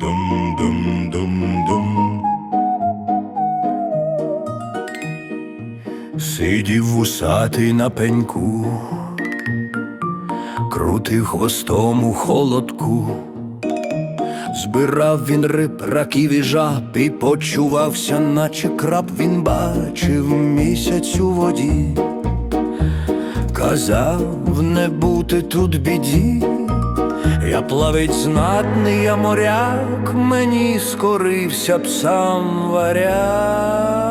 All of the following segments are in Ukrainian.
Дум-дум-дум-дум. Сидів вусатий на пеньку, крутив хвостом у холодку, збирав він риб, раків і жаб І почувався, наче краб він бачив місяць у воді, казав не бути тут біді. Я плавець знатний, я моряк, мені скорився б сам варяг.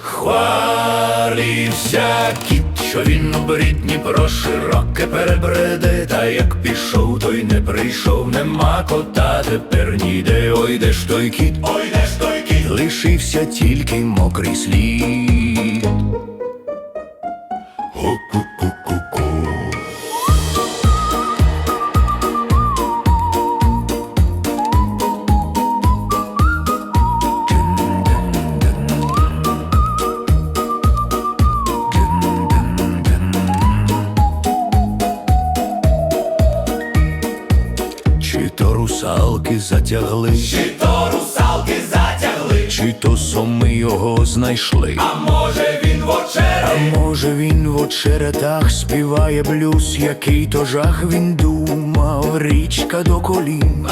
Хвалився кіт, що він у брідні про широке перебреде, та як пішов, той не прийшов, нема кота, тепер ніде. Ой, де ж той кіт, ой, де ж той кіт, лишився тільки мокрий слід. То русалки затягли, Чи то русалки затягли, чи то соми його знайшли. а може він в очері, А може він в очеретах співає блюз, який то жах він думав, річка до колін.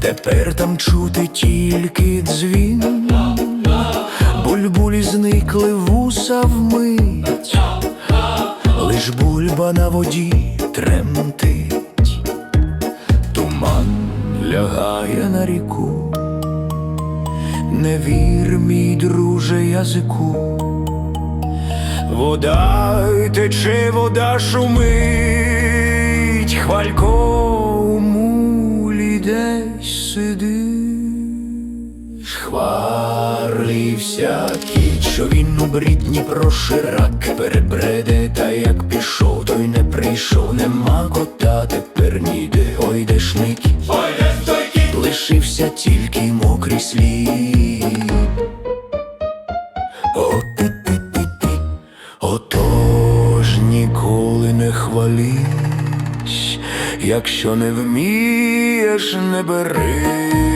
Тепер там чути тільки дзвін, бульбулі зникли вуса вмить, лиш бульба на воді тремтить, лягає на ріку. Не вір, мій друже, язику. Вода тече, вода шумить, хвалько у мулі десь сидиш. Хварився кіт, що він у брідні про ширак перебреде, та як пішов, той не прийшов, нема кота, тепер ніде, ой де ж не Лишився тільки мокрий слід. О, пі-пі-пі-пі. Отож ніколи не хвались, якщо не вмієш, не бери.